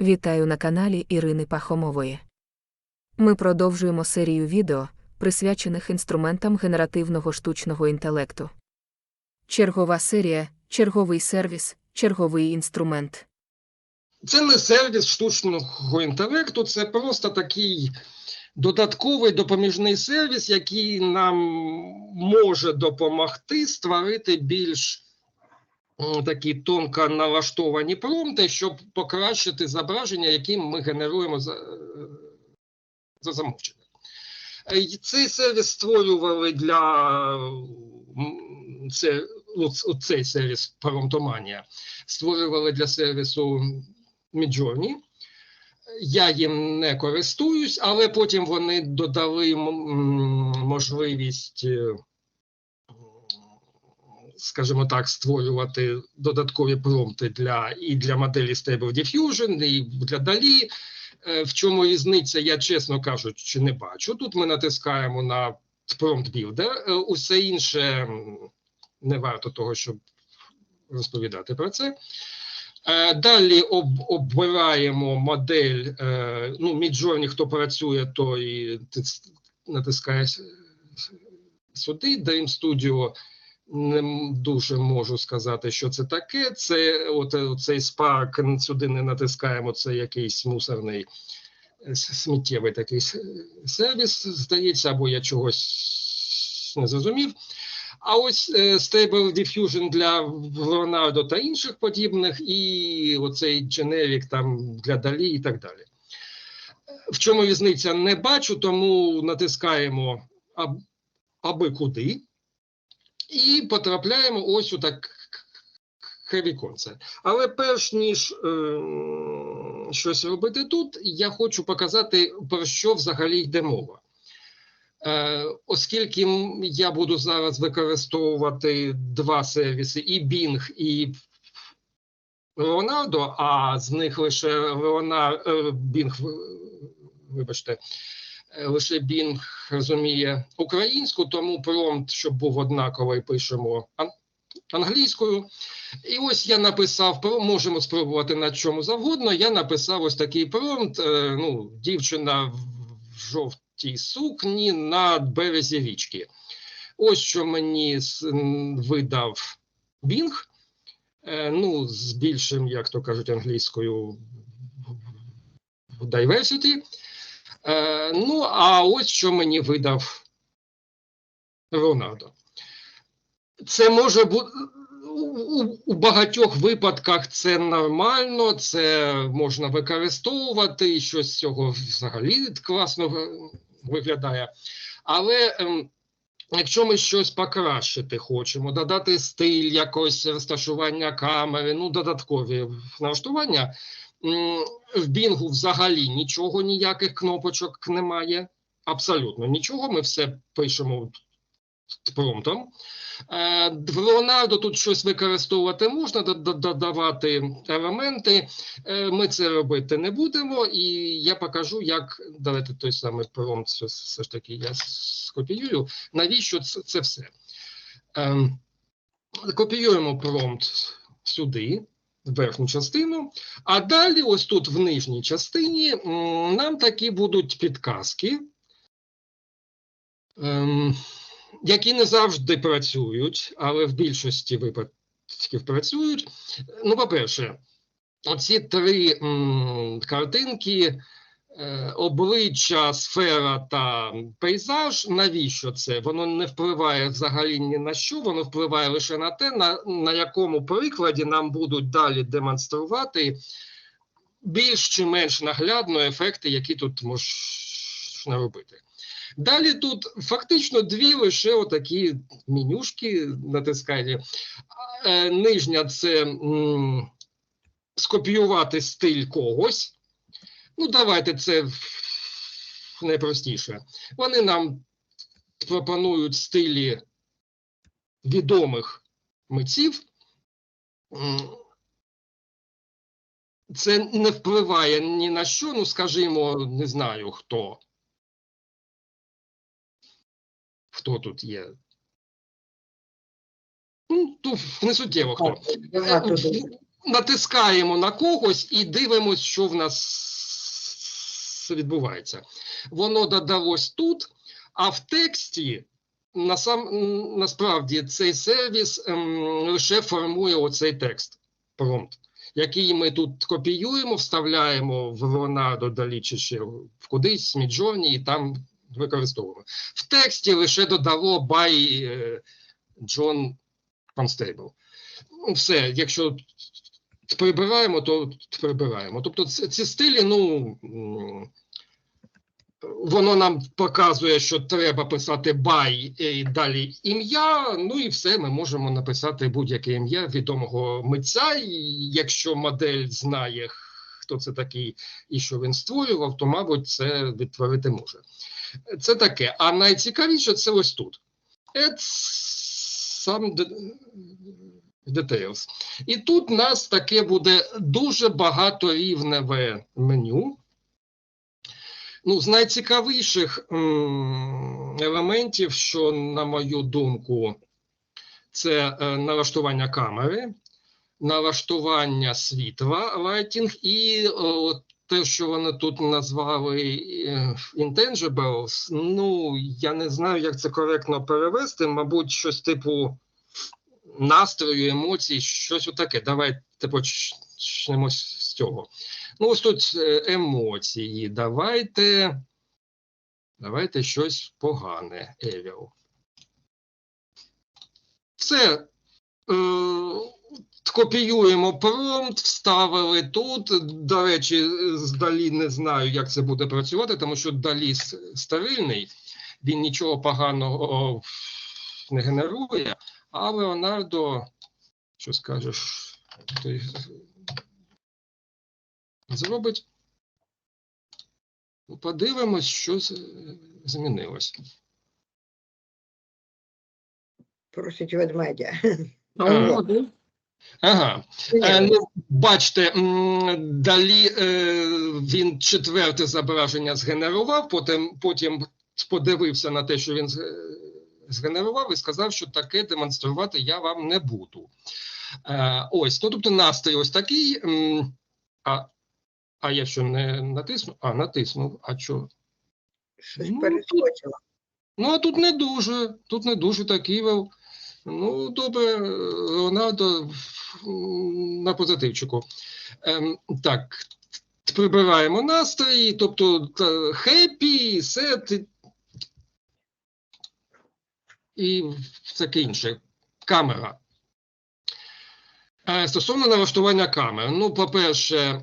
Вітаю на каналі Ірини Пахомової. Ми продовжуємо серію відео, присвячених інструментам генеративного штучного інтелекту. Чергова серія, черговий сервіс, черговий інструмент. Це не сервіс штучного інтелекту, це просто такий додатковий допоміжний сервіс, який нам може допомогти створити більш такі тонко налаштовані промпти, щоб покращити зображення, які ми генеруємо за, е, за замовчення. Е, Цей сервіс створювали для це, оцей сервіс Промптоманія створювали для сервісу Midjourney. Я їм не користуюсь, але потім вони додали можливість, е, скажімо так, створювати додаткові промпти для і для моделі Stable Diffusion, і для DALI. Е, В чому різниця, я чесно кажучи, не бачу. Тут ми натискаємо на Prompt Builder, е, усе інше не варто того, щоб розповідати про це. Е, Далі об, обираємо модель. Ну, Midjourney, хто працює, той натискає сюди. Dream Studio не дуже можу сказати, що це таке. Це от, е, цей Spark сюди не натискаємо. Це якийсь мусорний е, сміттєвий такий сервіс, здається, або я чогось не зрозумів. А ось е, Stable Diffusion для Leonardo та інших подібних, і оцей Generic там для Далі і так далі. В чому різниця не бачу, тому натискаємо аб, аби куди і потрапляємо ось у таке віконце. Але перш ніж е, щось робити тут, я хочу показати, про що взагалі йде мова. Е, Оскільки я буду зараз використовувати два сервіси: і Bing, і Leonardo, а з них лише Leonardo, вибачте, е, лише Bing розуміє українську, тому промпт, щоб був однаковий, пишемо англійською. І ось я написав, можемо спробувати на чому завгодно. Я написав ось такий промпт. е, Ну, дівчина в жовтій сукні на березі річки. Ось що мені видав. Е, Ну, з більшим, як то кажуть англійською, diversity. Е, Ну, а ось що мені видав Рональдо. Це може бути у, багатьох випадках це нормально, це можна використовувати, і щось з цього взагалі класно виглядає. Але ем, якщо ми щось покращити хочемо, додати стиль, якось розташування камери, ну, додаткові налаштування, в Бінгу взагалі нічого, ніяких кнопочок немає. Абсолютно нічого. Ми все пишемо промптом. Е, В Leonardo тут щось використовувати можна, до- до- додавати елементи. Е, Ми це робити не будемо, і я покажу, як давайте той самий промпт, все, ж таки я скопіюю. Навіщо це, все? Ем, Копіюємо промпт сюди, верхню частину, а далі, ось тут в нижній частині, нам такі будуть підказки. Ем, які не завжди працюють, але в більшості випадків працюють. Ну, по-перше, оці три картинки, обличчя, сфера та пейзаж. Навіщо це? Воно не впливає взагалі ні на що, воно впливає лише на те, на, на якому прикладі нам будуть далі демонструвати більш чи менш наглядно ефекти, які тут можна робити. Далі тут фактично дві лише отакі менюшки натискання. Е, Нижня це скопіювати стиль когось. Ну, давайте це найпростіше. Вони нам пропонують стилі відомих митців. Це не впливає ні на що, ну, скажімо, не знаю хто. Хто тут є? Ну, тут не суттєво хто. Е, натискаємо на когось і дивимося, що в нас відбувається. Воно додалось тут, а в тексті насам, насправді цей сервіс ем, лише формує оцей текст, промпт, який ми тут копіюємо, вставляємо в Leonardo Dali чи ще в кудись, Midjourney, і там використовуємо. В тексті лише додало by е, John Constable. Ну, Все, якщо прибираємо, то прибираємо. Тобто ці стилі, ну. Воно нам показує, що треба писати бай і далі ім'я. Ну і все, ми можемо написати будь-яке ім'я відомого митця. І якщо модель знає, хто це такий і що він створював, то, мабуть, це відтворити може. Це таке. А найцікавіше це ось тут. Some details. І тут у нас таке буде дуже багаторівневе меню. Ну, з найцікавіших елементів, що, на мою думку, це е, налаштування камери, налаштування світла, лайтінг, і те, що вони тут назвали е, intangibles, ну, я не знаю, як це коректно перевести, мабуть, щось типу настрою, емоцій, щось отаке. Давайте почнемо з цього. Ну, ось тут е, емоції. Давайте. Давайте щось погане, Евіл. Це е, копіюємо промпт, вставили тут. До речі, здалі не знаю, як це буде працювати, тому що далі стерильний, він нічого поганого не генерує, а Леонардо, що скажеш, зробить. Ну, Подивимось, що змінилось. Просить ведмедя. Ага. Ага. Е, ну, бачите, далі е, він четверте зображення згенерував, потім, потім подивився на те, що він згенерував, і сказав, що таке демонструвати я вам не буду. Е, ось, ну тобто настрій ось такий. А, а я що не натиснув? А, натиснув. А що? Щось Ну, перескочило. Ну, а тут не дуже, тут не дуже такий вел. Ну, добре, Леонардо на позитивчику. Ем, так, прибираємо настрій, тобто хеппі, сет і- і таке інше. Камера. Е, Стосовно налаштування камер, ну, по-перше,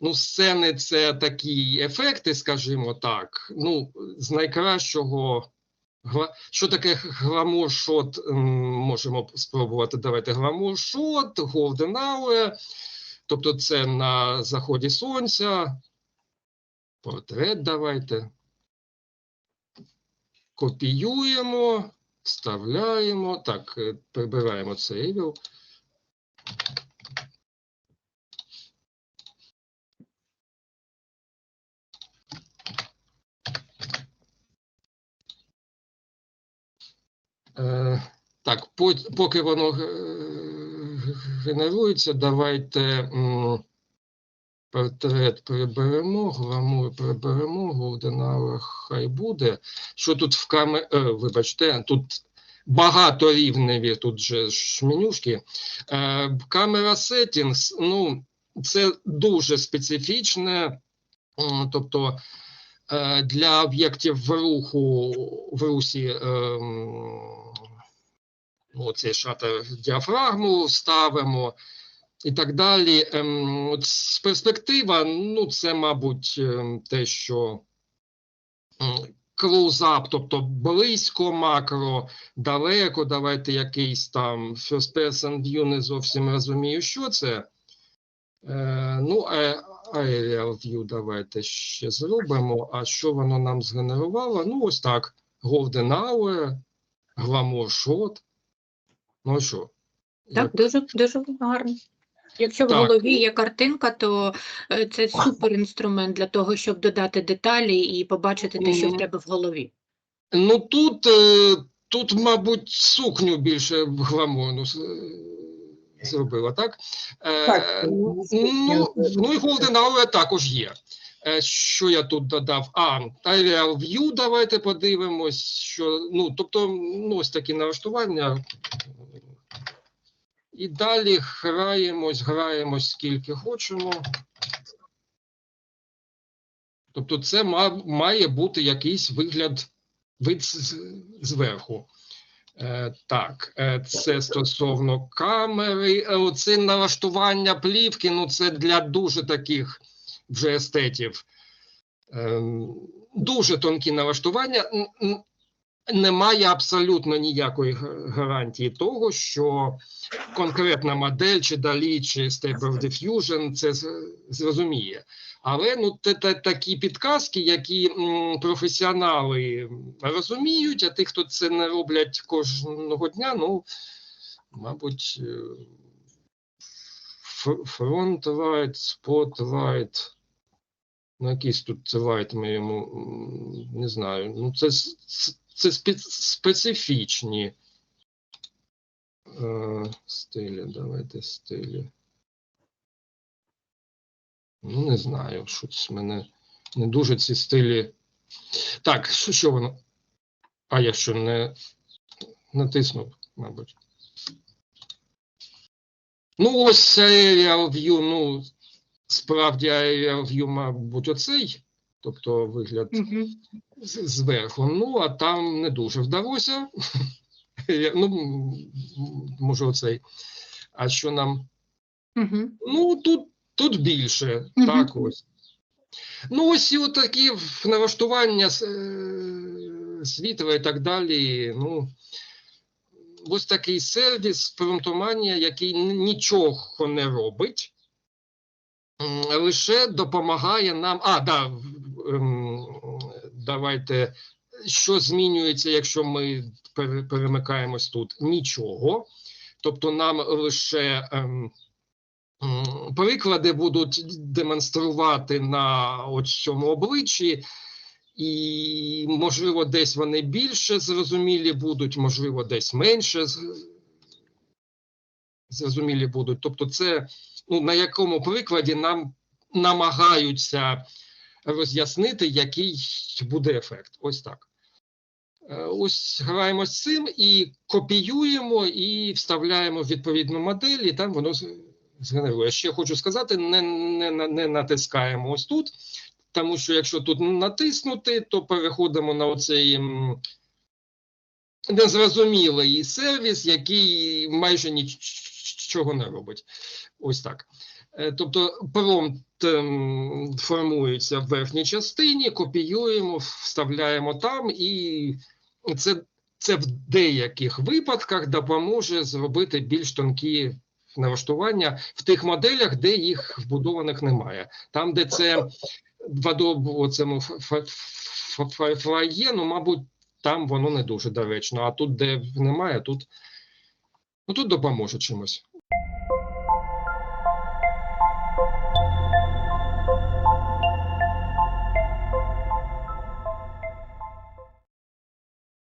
ну, сцени це такі ефекти, скажімо так. Ну, з найкращого. Що таке гламур-шот? Можемо спробувати. Давайте гламур-шот, Golden Hour. Тобто це на заході сонця. Портрет давайте. Копіюємо, вставляємо. Так, е, прибираємо цей. Е, так, поки воно генерується, давайте портрет приберемо, гламур приберемо, Голденауер хай буде. Що тут в камері, вибачте, тут багато рівневі, тут же ж менюшки. Е, камера settings, ну, це дуже специфічне, тобто е, для об'єктів в руху в русі ем, ну, цей шатер діафрагму ставимо і так далі. Ем, от з перспектива, ну, це, мабуть, ем, те, що клоузап, тобто близько макро, далеко, давайте якийсь там first person view, не зовсім розумію, що це. Е, ну, aerial view давайте ще зробимо. А що воно нам згенерувало? Ну, ось так. Golden Hour, Glamour Shot. Ну, що? Так, дуже, дуже гарно. Якщо в Так. голові є картинка, то е, це супер інструмент для того, щоб додати деталі і побачити те, що в тебе в голові. Ну тут, е, тут, мабуть, сукню більше гламурну с- зробила, так? Е, Так, ну, ну, ну і Golden Hour також є. Е, Що я тут додав? А, Aerial View, давайте подивимось, що, ну, тобто, ну, ось такі налаштування. І далі граємось, граємось скільки хочемо. Тобто це ма- має бути якийсь вигляд, вид зверху. Е, так, е, це стосовно камери. Е, Оце налаштування плівки, ну це для дуже таких вже естетів. Ем, дуже тонкі налаштування. Немає абсолютно ніякої гарантії того, що конкретна модель, чи далі, чи Stable Diffusion це зрозуміє. Але ну, це, та- такі підказки, які м, професіонали розуміють, а ті, хто це не роблять кожного дня, ну, мабуть, е, ф- фронт-лайт, спотлайт, ну, якийсь тут це лайт ми йому не знаю. Ну, це, с- це специфічні е, стилі. Давайте стилі. Ну, не знаю, щось мене не дуже ці стилі. Так, що, що воно? А я що не натиснув, мабуть. Ну, ось Aerial View, ну, справді View, мабуть, оцей, тобто вигляд Мгм. з- зверху. Ну, а там не дуже вдалося. Я- ну, може, оцей. А що нам Мгм. Ну, тут, тут більше, Мгм. так ось. Ну, ось і такі налаштування е, світла і так далі. Ну, ось такий сервіс Фронтоманія, який нічого не робить, лише допомагає нам. А, да, ем, давайте. Що змінюється, якщо ми перемикаємось тут? Нічого. Тобто нам лише. ем, Приклади будуть демонструвати на ось цьому обличчі, і, можливо, десь вони більше зрозумілі будуть, можливо, десь менше зрозумілі будуть. Тобто, це ну, на якому прикладі нам намагаються роз'яснити, який буде ефект. Ось так. Е, Ось граємо з цим і копіюємо, і вставляємо відповідну модель, і там воно згенерує. Ще хочу сказати: не, не, не натискаємо ось тут, тому що якщо тут натиснути, то переходимо на оцей незрозумілий сервіс, який майже нічого не робить. Ось так. Е, Тобто промпт ем, формується в верхній частині, копіюємо, вставляємо там, і це, це в деяких випадках допоможе зробити більш тонкі налаштування в тих моделях, де їх вбудованих немає. Там, де це в цьому Firefly є, ну, мабуть, там воно не дуже доречно. А тут, де немає, тут, ну, тут допоможе чимось.